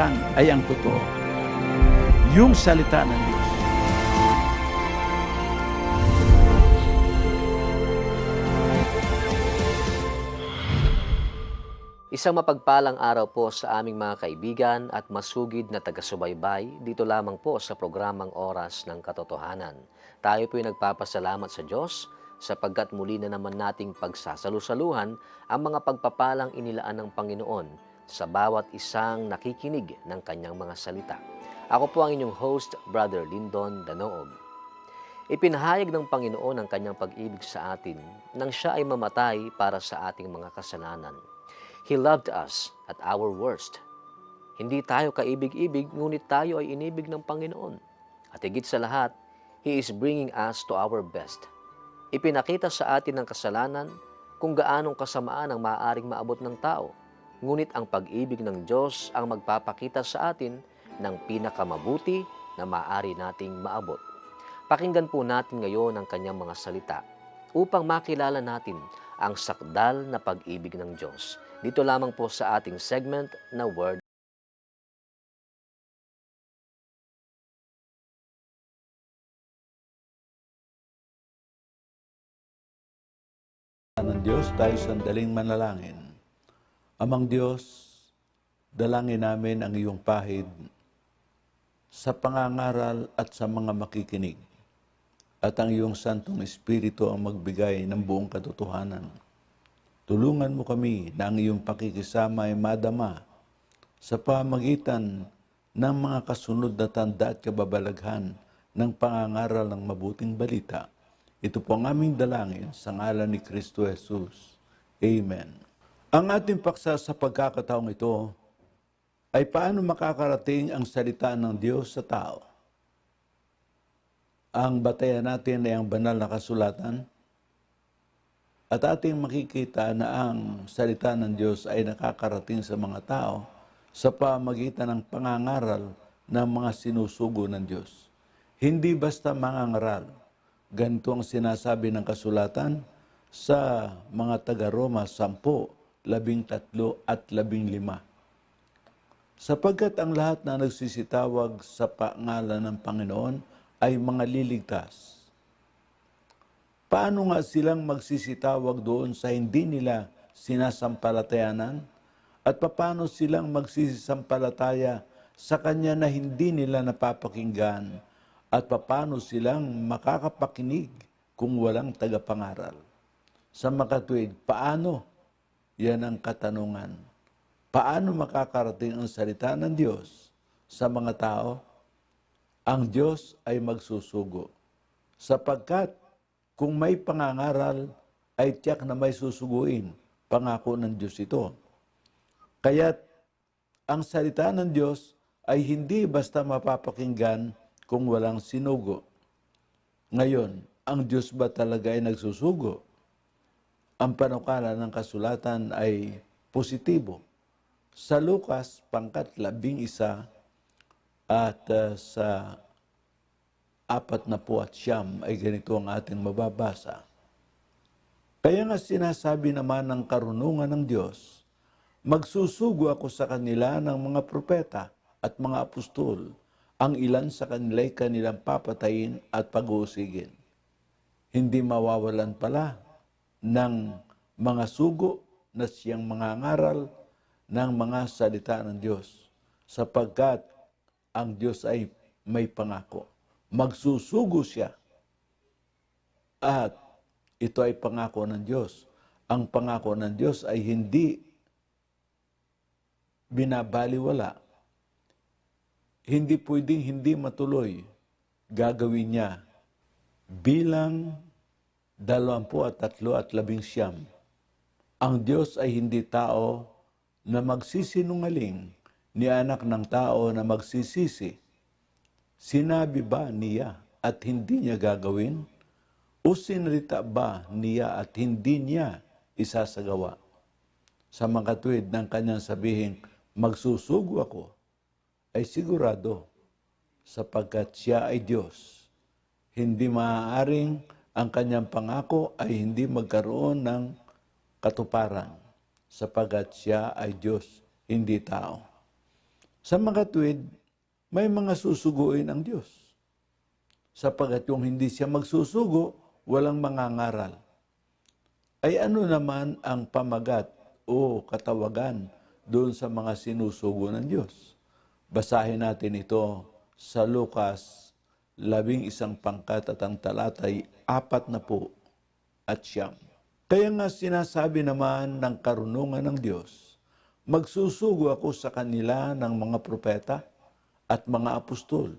Ay ang totoo. Yung salita ng Diyos. Isang mapagpalang araw po sa aming mga kaibigan at masugid na taga-subaybay dito lamang po sa programang Oras ng Katotohanan. Tayo po'y nagpapasalamat sa Diyos sapagkat muli na naman nating pagsasalusaluhan ang mga pagpapalang inilaan ng Panginoon sa bawat isang nakikinig ng kanyang mga salita. Ako po ang inyong host, Brother Lyndon Danoog. Ipinahayag ng Panginoon ang kanyang pag-ibig sa atin nang siya ay mamatay para sa ating mga kasalanan. He loved us at our worst. Hindi tayo kaibig-ibig, ngunit tayo ay inibig ng Panginoon. At higit sa lahat, He is bringing us to our best. Ipinakita sa atin ng kasalanan kung gaanong kasamaan ang maaaring maabot ng tao. Ngunit ang pag-ibig ng Diyos ang magpapakita sa atin ng pinakamabuti na maaari nating maabot. Pakinggan po natin ngayon ang kanyang mga salita upang makilala natin ang sakdal na pag-ibig ng Diyos. Dito lamang po sa ating segment na Word ng Diyos, tayo sandaling manalangin. Amang Diyos, dalangin namin ang iyong pahid sa pangangaral at sa mga makikinig. At ang iyong Santong Espiritu ang magbigay ng buong katotohanan. Tulungan mo kami na ang iyong pakikisama ay madama sa pamagitan ng mga kasunod na tanda at kababalaghan ng pangangaral ng mabuting balita. Ito po ang aming dalangin sa ngalan ni Kristo Jesus. Amen. Ang ating paksa sa pagkakataong ito ay paano makakarating ang salita ng Diyos sa tao. Ang batayan natin ay ang banal na kasulatan at ating makikita na ang salita ng Diyos ay nakakarating sa mga tao sa pamagitan ng pangangaral ng mga sinusugo ng Diyos. Hindi basta mangangaral. Ganito ang sinasabi ng kasulatan sa mga taga-Roma 10, 13 at 15. Sapagkat ang lahat na nagsisitawag sa pangalan ng Panginoon ay mga liligtas. Paano nga silang magsisitawag doon sa hindi nila sinasampalatayanan? At paano silang magsisisampalataya sa Kanya na hindi nila napapakinggan? At paano silang makakapakinig kung walang tagapangaral? Sa makatuwid, paano? Yan ang katanungan. Paano makakarating ang salita ng Diyos sa mga tao? Ang Diyos ay magsusugo. Sapagkat kung may pangangaral, ay tiyak na may susuguin. Pangako ng Diyos ito. Kaya't ang salita ng Diyos ay hindi basta mapapakinggan kung walang sinugo. Ngayon, ang Diyos ba talaga ay nagsusugo? Ang panukala ng kasulatan ay positibo. Sa Lucas, pangkat labing isa at uh, sa apat na po at siyam ay ganito ang ating mababasa. Kaya nga sinasabi naman ng karunungan ng Diyos, magsusugo ako sa kanila ng mga propeta at mga apostol, ang ilan sa kanila'y kanilang papatayin at pag-uusigin. Hindi mawawalan pala ng mga sugo na siyang mga ngaral ng mga salita ng Diyos sapagkat ang Diyos ay may pangako. Magsusugo siya. At ito ay pangako ng Diyos. Ang pangako ng Diyos ay hindi binabaliwala. Hindi pwedeng hindi matuloy. Gagawin niya bilang dalawampu at tatlo at labing siyam. Ang Diyos ay hindi tao na magsisinungaling ni anak ng tao na magsisisi. Sinabi ba niya at hindi niya gagawin? O sinrita ba niya at hindi niya isasagawa? Sa mga tuwid ng kanyang sabihin, magsusugo ako, ay sigurado sapagkat siya ay Diyos. Hindi maaaring ang kanyang pangako ay hindi magkaroon ng katuparan sapagkat siya ay Diyos, hindi tao. Sa mga tuwid, may mga susuguin ang Diyos. Sapagat yung hindi siya magsusugo, walang mangangaral. Ay ano naman ang pamagat o katawagan doon sa mga sinusugo ng Diyos? Basahin natin ito sa Lucas, labing isang pangkat at ang talatay apat na po at siyam. Kaya nga sinasabi naman ng karunungan ng Diyos, magsusugo ako sa kanila ng mga propeta at mga apostol,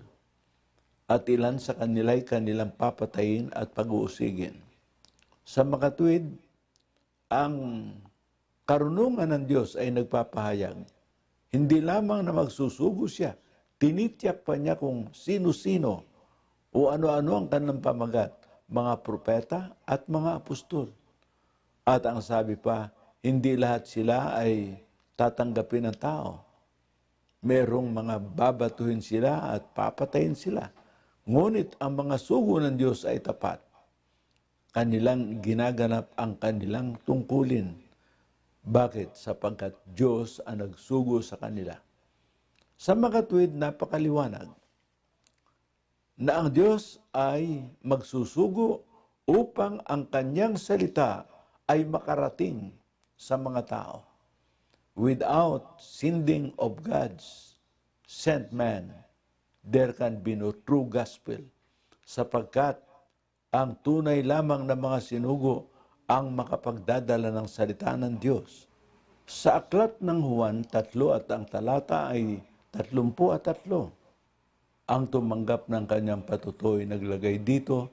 at ilan sa kanila'y kanilang papatayin at pag-uusigin. Sa makatuwid, ang karunungan ng Diyos ay nagpapahayag. Hindi lamang na magsusugo siya, tinitiyak pa niya kung sino-sino o ano-ano ang kanilang pamagat, mga propeta at mga apostol. At ang sabi pa, hindi lahat sila ay tatanggapin ng tao. Merong mga babatuhin sila at papatayin sila. Ngunit ang mga sugo ng Diyos ay tapat. Kanilang ginaganap ang kanilang tungkulin. Bakit? Sapagkat Diyos ang nagsugo sa kanila. Sa makatwid, napakaliwanag na ang Diyos ay magsusugo upang ang kanyang salita ay makarating sa mga tao. Without sending of God's sent man, there can be no true gospel sapagkat ang tunay lamang na mga sinugo ang makapagdadala ng salita ng Diyos. Sa aklat ng Juan, tatlo at ang talata ay tatlumpu at tatlo. Ang tumanggap ng kanyang patutoy naglagay dito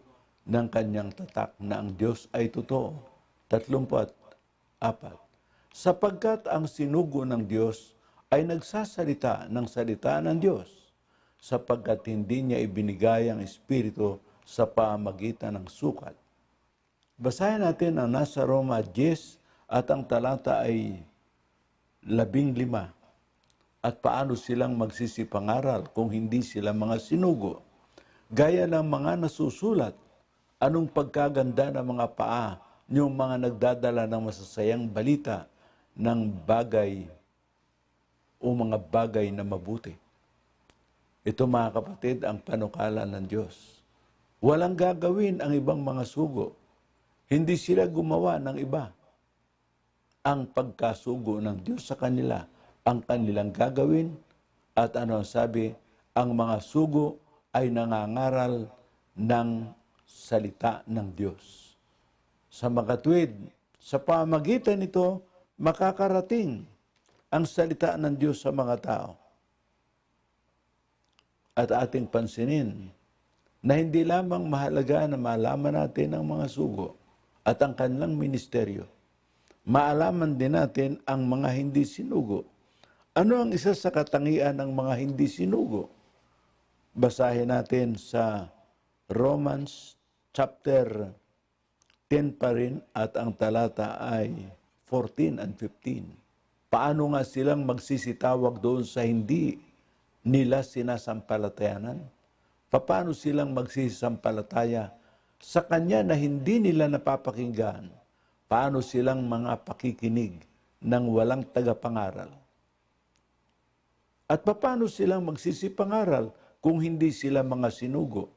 ng kanyang tatak na ang Diyos ay totoo. Tatlumpu at apat. Sapagkat ang sinugo ng Diyos ay nagsasalita ng salita ng Diyos sapagkat hindi niya ibinigay ang Espiritu sa pamagitan ng sukat. Basahin natin ang nasa Roma 10 at ang talata ay labing lima. At paano silang magsisipangaral kung hindi sila mga sinugo? Gaya ng mga nasusulat, anong pagkaganda ng mga paa yung mga nagdadala ng masasayang balita ng bagay o mga bagay na mabuti. Ito mga kapatid, ang panukala ng Diyos. Walang gagawin ang ibang mga sugo. Hindi sila gumawa ng iba. Ang pagkasugo ng Diyos sa kanila, ang kanilang gagawin, at ano ang sabi, ang mga sugo ay nangangaral ng salita ng Diyos. Sa makatwid, sa pamagitan nito, makakarating ang salita ng Diyos sa mga tao at ating pansinin na hindi lamang mahalaga na malaman natin ang mga sugo at ang kanilang ministeryo. Maalaman din natin ang mga hindi sinugo. Ano ang isa sa katangian ng mga hindi sinugo? Basahin natin sa Romans chapter 10 pa rin at ang talata ay 14 and 15. Paano nga silang magsisitawag doon sa hindi nila sinasampalatayanan? Paano silang magsisisampalataya sa Kanya na hindi nila napapakinggan? Paano silang mga pakikinig ng walang tagapangaral? At paano silang magsisipangaral kung hindi sila mga sinugo?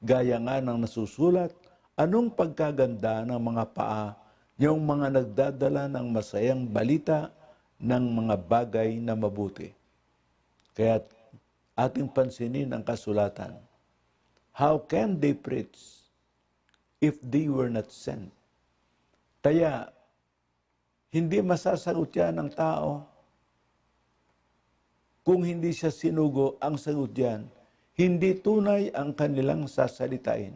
Gaya nga ng nasusulat, anong pagkaganda ng mga paa yung mga nagdadala ng masayang balita ng mga bagay na mabuti. Kaya ating pansinin ang kasulatan. How can they preach if they were not sent? Kaya, hindi masasagot yan ng tao. Kung hindi siya sinugo, ang sagot yan, hindi tunay ang kanilang sasalitain.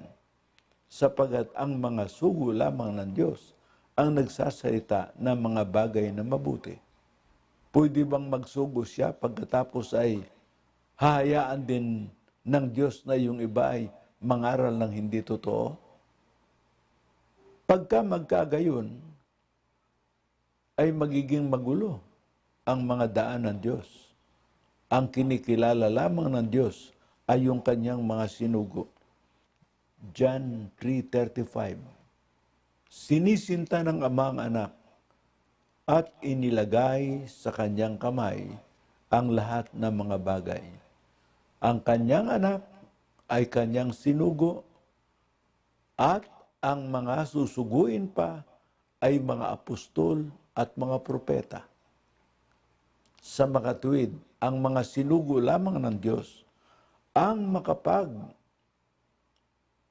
Sapagat ang mga sugo lamang ng Diyos ang nagsasalita ng mga bagay na mabuti. Pwede bang magsugo siya pagkatapos ay hahayaan din ng Diyos na yung iba ay mangaral ng hindi totoo? Pagka magkagayon, ay magiging magulo ang mga daan ng Diyos. Ang kinikilala lamang ng Diyos ay yung kanyang mga sinugo. John 3.35 Sinisinta ng ama ang anak at inilagay sa kanyang kamay ang lahat ng mga bagay. Ang kanyang anak ay kanyang sinugo at ang mga susuguin pa ay mga apostol at mga propeta. Sa makatuwid, ang mga sinugo lamang ng Diyos ang makapag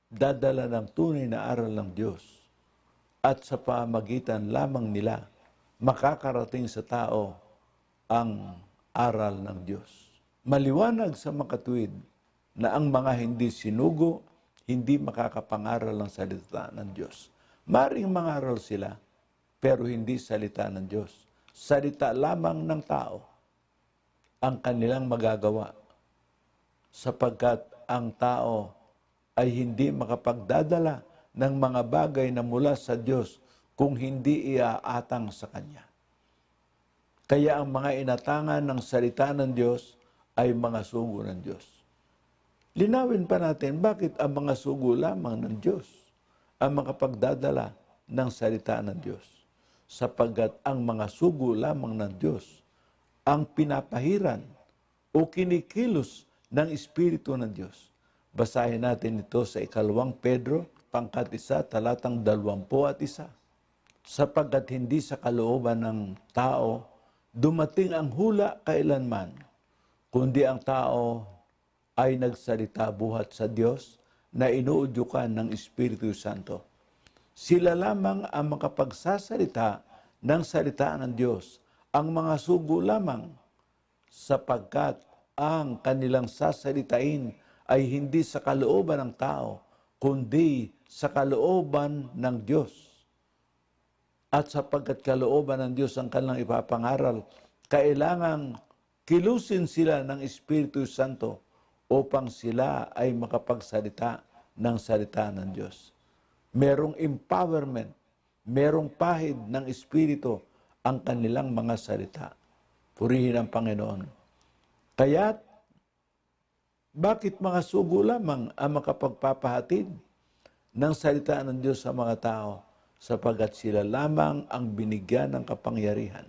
dadala ng tunay na aral ng Diyos at sa pamagitan lamang nila makakarating sa tao ang aral ng Diyos. Maliwanag sa makatuwid na ang mga hindi sinugo, hindi makakapangaral ng salita ng Diyos. Maring mangaral sila, pero hindi salita ng Diyos. Salita lamang ng tao ang kanilang magagawa sapagkat ang tao ay hindi makapagdadala ng mga bagay na mula sa Diyos kung hindi iaatang sa Kanya. Kaya ang mga inatangan ng salita ng Diyos ay mga sugo ng Diyos. Linawin pa natin bakit ang mga sugo lamang ng Diyos ang makapagdadala ng salita ng Diyos. Sapagkat ang mga sugo lamang ng Diyos ang pinapahiran o kinikilos ng Espiritu ng Diyos. Basahin natin ito sa ikalawang Pedro, pangkat isa, talatang dalwampu at isa. Sapagkat hindi sa kalooban ng tao dumating ang hula kailanman, kundi ang tao ay nagsalita buhat sa Diyos na inuudyukan ng Espiritu Santo. Sila lamang ang makapagsasalita ng salita ng Diyos, ang mga sugo lamang, sapagkat ang kanilang sasalitain ay hindi sa kalooban ng tao, kundi sa kalooban ng Diyos. At sapagkat kalooban ng Diyos ang kanilang ipapangaral, kailangang kilusin sila ng Espiritu Santo upang sila ay makapagsalita ng salita ng Diyos. Merong empowerment, merong pahid ng Espiritu ang kanilang mga salita. Purihin ang Panginoon. Kaya't, bakit mga sugo lamang ang makapagpapahatid ng salita ng Diyos sa mga tao sapagat sila lamang ang binigyan ng kapangyarihan?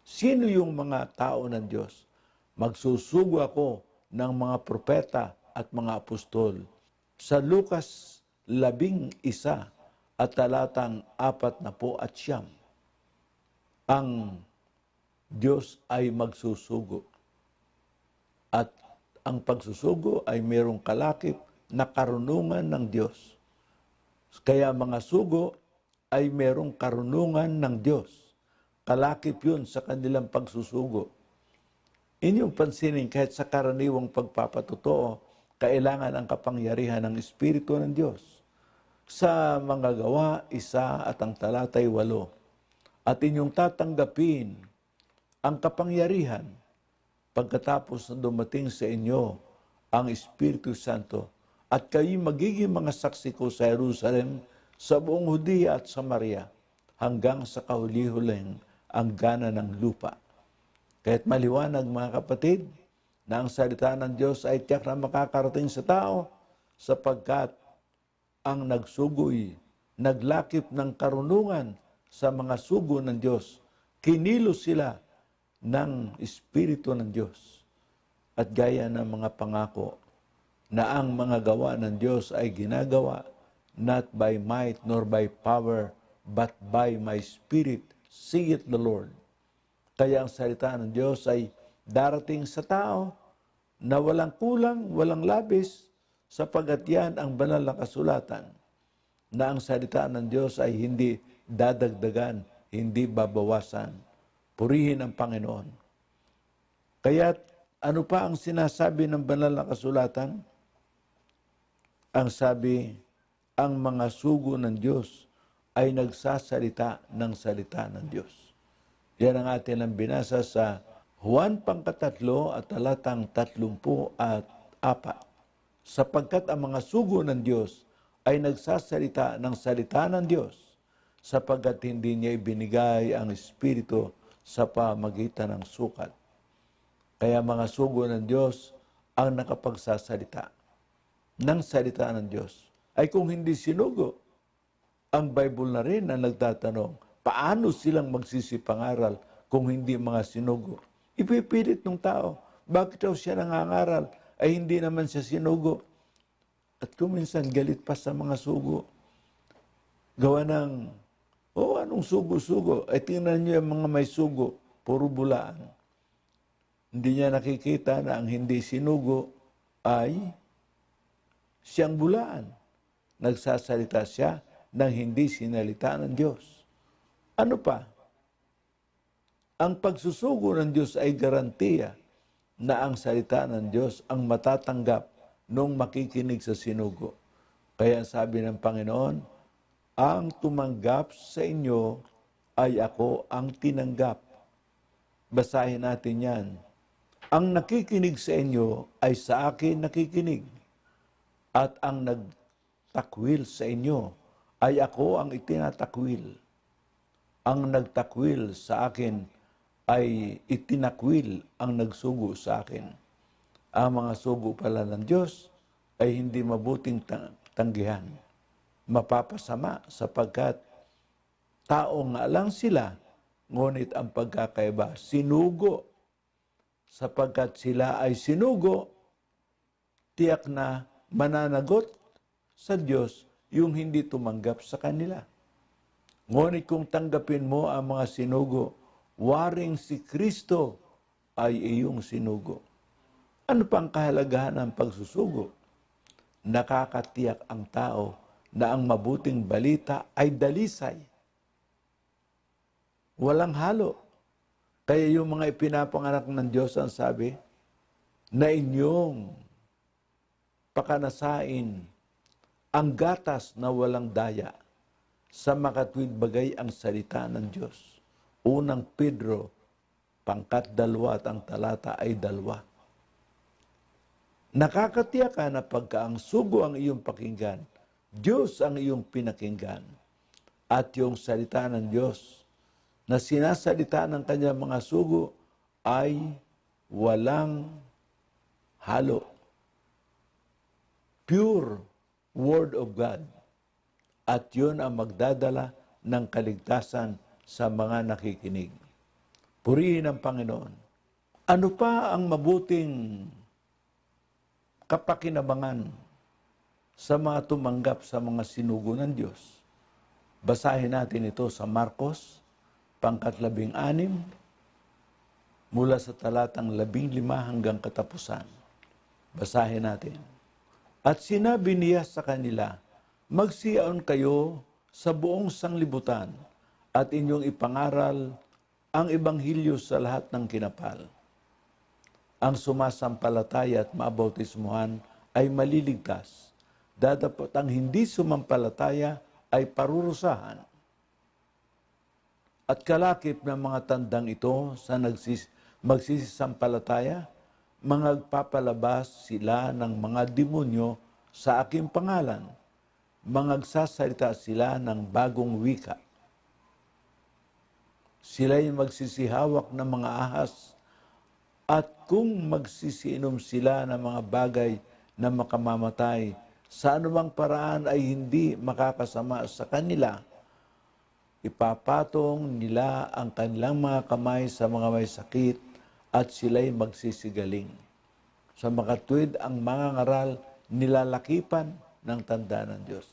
Sino yung mga tao ng Diyos? Magsusugo ako ng mga propeta at mga apostol. Sa Lucas labing isa at talatang apat na po at siyam, ang Diyos ay magsusugo. At ang pagsusugo ay mayroong kalakip na karunungan ng Diyos. Kaya mga sugo ay mayroong karunungan ng Diyos. Kalakip yun sa kanilang pagsusugo. Inyong pansinin kahit sa karaniwang pagpapatotoo, kailangan ang kapangyarihan ng Espiritu ng Diyos. Sa mga gawa, isa at ang talatay walo. At inyong tatanggapin ang kapangyarihan pagkatapos na dumating sa inyo ang Espiritu Santo at kayo magiging mga saksi ko sa Jerusalem, sa buong Hudiya at Samaria, hanggang sa kahuli-huling ang gana ng lupa. Kahit maliwanag mga kapatid, na ang salita ng Diyos ay tiyak na makakarating sa tao sapagkat ang nagsugoy, naglakip ng karunungan sa mga sugo ng Diyos, kinilos sila ng Espiritu ng Diyos. At gaya ng mga pangako na ang mga gawa ng Diyos ay ginagawa not by might nor by power, but by my Spirit, saith the Lord. Kaya ang salita ng Diyos ay darating sa tao na walang kulang, walang labis, sapagat yan ang banal na kasulatan na ang salita ng Diyos ay hindi dadagdagan, hindi babawasan. Purihin ang Panginoon. Kaya ano pa ang sinasabi ng banal na kasulatan? Ang sabi, ang mga sugo ng Diyos ay nagsasalita ng salita ng Diyos. Yan ang atin ang binasa sa Juan pangkatatlo at talatang tatlumpu at apat. Sapagkat ang mga sugo ng Diyos ay nagsasalita ng salita ng Diyos, sapagkat hindi niya ibinigay ang Espiritu sa pamagitan ng sukat. Kaya mga sugo ng Diyos ang nakapagsasalita ng salita ng Diyos. Ay kung hindi sinugo, ang Bible na rin ang nagtatanong, paano silang magsisipangaral kung hindi mga sinugo? Ipipilit ng tao. Bakit daw siya nangangaral? Ay hindi naman siya sinugo. At kuminsan galit pa sa mga sugo. Gawa ng, oh anong sugo-sugo? Ay tingnan niyo yung mga may sugo, puro bulaan. Hindi niya nakikita na ang hindi sinugo ay siyang bulaan. Nagsasalita siya ng hindi sinalita ng Diyos. Ano pa? Ang pagsusugo ng Diyos ay garantiya na ang salita ng Diyos ang matatanggap nung makikinig sa sinugo. Kaya sabi ng Panginoon, ang tumanggap sa inyo ay ako ang tinanggap. Basahin natin yan. Ang nakikinig sa inyo ay sa akin nakikinig. At ang nagtakwil sa inyo ay ako ang itinatakwil. Ang nagtakwil sa akin ay itinakwil ang nagsugo sa akin. Ang mga sugo pala ng Diyos ay hindi mabuting tang- tanggihan. Mapapasama sapagkat tao nga lang sila, ngunit ang pagkakaiba, sinugo. Sapagkat sila ay sinugo, tiyak na mananagot sa Diyos yung hindi tumanggap sa kanila. Ngunit kung tanggapin mo ang mga sinugo, waring si Kristo ay iyong sinugo. Ano pang kahalagahan ng pagsusugo? Nakakatiyak ang tao na ang mabuting balita ay dalisay. Walang halo. Kaya yung mga ipinapanganak ng Diyos ang sabi, na inyong pakanasain ang gatas na walang daya sa makatwid bagay ang salita ng Diyos. Unang Pedro, pangkat dalawa at ang talata ay dalawa. Nakakatiyak ka na pagka ang sugo ang iyong pakinggan, Diyos ang iyong pinakinggan. At yung salita ng Diyos na sinasalita ng kanyang mga sugo ay walang halo. Pure Word of God. At yun ang magdadala ng kaligtasan sa mga nakikinig. Purihin ang Panginoon. Ano pa ang mabuting kapakinabangan sa mga tumanggap sa mga sinugo ng Diyos? Basahin natin ito sa Marcos, pangkat labing anim, mula sa talatang labing lima hanggang katapusan. Basahin natin. At sinabi niya sa kanila, Magsiyaon kayo sa buong sanglibutan at inyong ipangaral ang ebanghelyo sa lahat ng kinapal. Ang sumasampalataya at mabautismuhan ay maliligtas. Dadapot ang hindi sumampalataya ay parurusahan. At kalakip ng mga tandang ito sa nagsis, magsisisampalataya, mga papalabas sila ng mga demonyo sa aking pangalan. Mangagsasalita sila ng bagong wika. Sila'y magsisihawak ng mga ahas at kung magsisiinom sila ng mga bagay na makamamatay, sa anumang paraan ay hindi makakasama sa kanila. Ipapatong nila ang kanilang mga kamay sa mga may sakit at sila'y magsisigaling. Sa makatwid ang mga ngaral nilalakipan ng tanda ng Diyos.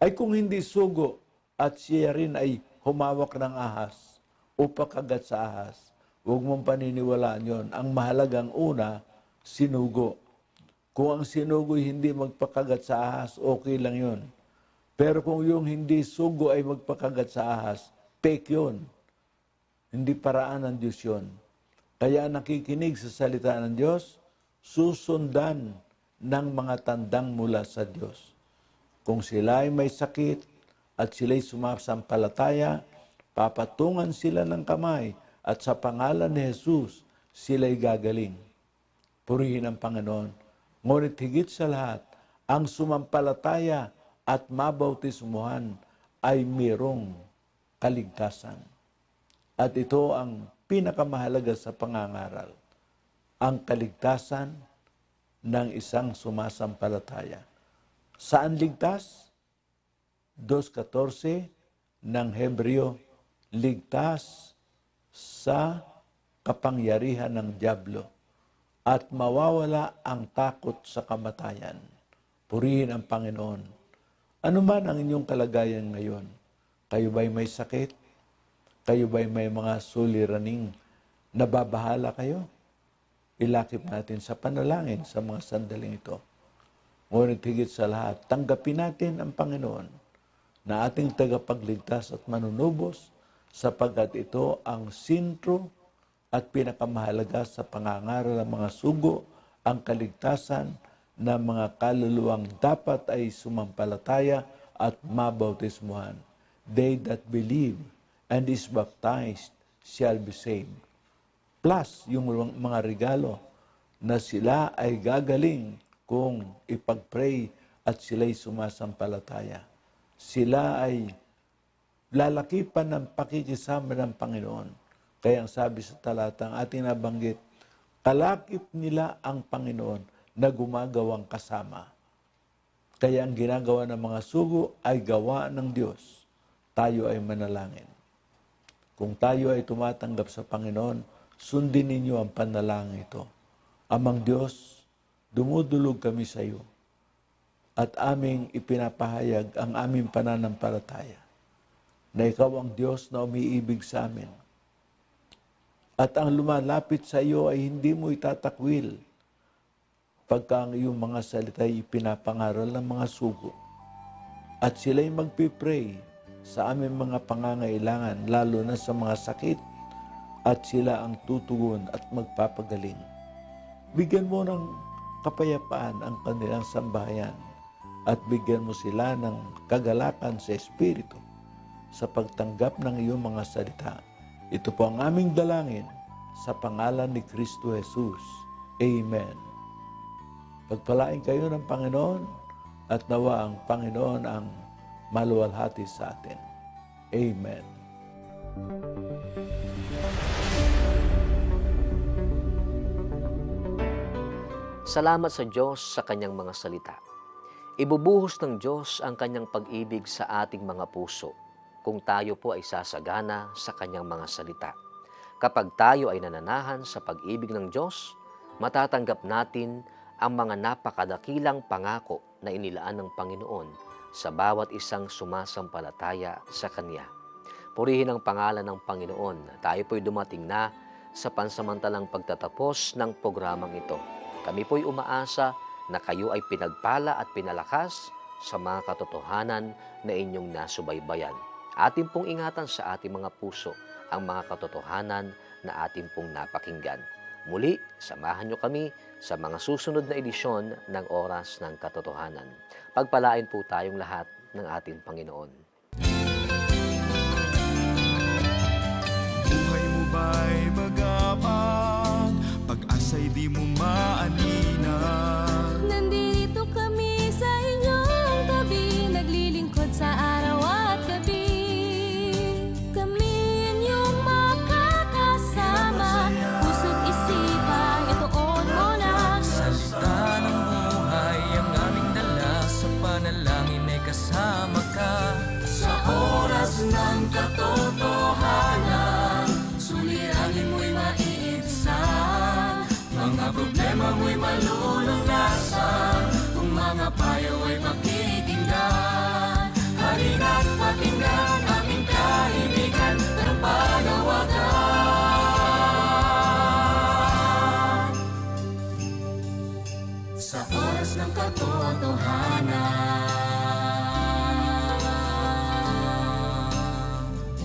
Ay kung hindi sugo at siya rin ay humawak ng ahas o pakagat sa ahas, huwag mong paniniwalaan yon. Ang mahalagang una, sinugo. Kung ang sinugo'y hindi magpakagat sa ahas, okay lang yon. Pero kung yung hindi sugo ay magpakagat sa ahas, fake yun. Hindi paraan ng Diyos yun. Kaya nakikinig sa salita ng Diyos, susundan ng mga tandang mula sa Diyos. Kung sila ay may sakit at sila'y sumasampalataya, papatungan sila ng kamay at sa pangalan ni Jesus, sila'y gagaling. Purihin ang Panginoon. Ngunit higit sa lahat, ang sumampalataya at mabautismuhan ay mayroong kaligtasan. At ito ang pinakamahalaga sa pangangaral, ang kaligtasan ng isang sumasampalataya. Saan ligtas? 2.14 ng Hebreo, ligtas sa kapangyarihan ng Diablo at mawawala ang takot sa kamatayan. Purihin ang Panginoon. Ano man ang inyong kalagayan ngayon? Kayo ba'y may sakit? Kayo ba'y may mga suliraning nababahala kayo? Ilakip natin sa panalangin sa mga sandaling ito. Ngunit higit sa lahat, tanggapin natin ang Panginoon na ating tagapagligtas at manunubos sapagkat ito ang sintro at pinakamahalaga sa pangangaral ng mga sugo, ang kaligtasan ng mga kaluluwang dapat ay sumampalataya at mabautismuhan. They that believe and is baptized shall be saved. Plus, yung mga regalo na sila ay gagaling kung ipag-pray at sila'y sumasampalataya. Sila ay lalakipan ng pakikisama ng Panginoon. Kaya ang sabi sa talatang ating nabanggit, kalakip nila ang Panginoon na gumagawang kasama. Kaya ang ginagawa ng mga sugo ay gawa ng Diyos. Tayo ay manalangin. Kung tayo ay tumatanggap sa Panginoon, sundin ninyo ang panalangin ito. Amang Diyos, dumudulog kami sa iyo at aming ipinapahayag ang aming pananampalataya na ikaw ang Diyos na umiibig sa amin. At ang lumalapit sa iyo ay hindi mo itatakwil pagka ang iyong mga salita ay ipinapangaral ng mga sugo. At sila'y magpipray sa aming mga pangangailangan, lalo na sa mga sakit, at sila ang tutugon at magpapagaling. Bigyan mo ng kapayapaan ang kanilang sambahayan at bigyan mo sila ng kagalakan sa Espiritu sa pagtanggap ng iyong mga salita. Ito po ang aming dalangin sa pangalan ni Kristo Jesus. Amen. Pagpalain kayo ng Panginoon at nawa ang Panginoon ang maluwalhati sa atin. Amen. Salamat sa Diyos sa kanyang mga salita. Ibubuhos ng Diyos ang kanyang pag-ibig sa ating mga puso kung tayo po ay sasagana sa kanyang mga salita. Kapag tayo ay nananahan sa pag-ibig ng Diyos, matatanggap natin ang mga napakadakilang pangako na inilaan ng Panginoon sa bawat isang sumasampalataya sa Kanya. Purihin ang pangalan ng Panginoon. Tayo po'y dumating na sa pansamantalang pagtatapos ng programang ito. Kami po'y umaasa na kayo ay pinagpala at pinalakas sa mga katotohanan na inyong nasubaybayan. Atin pong ingatan sa ating mga puso ang mga katotohanan na atin pong napakinggan. Muli, samahan nyo kami sa mga susunod na edisyon ng Oras ng Katotohanan. Pagpalain po tayong lahat ng ating Panginoon. Buhay mo ba'y magapang Pag-asa'y di mo maanina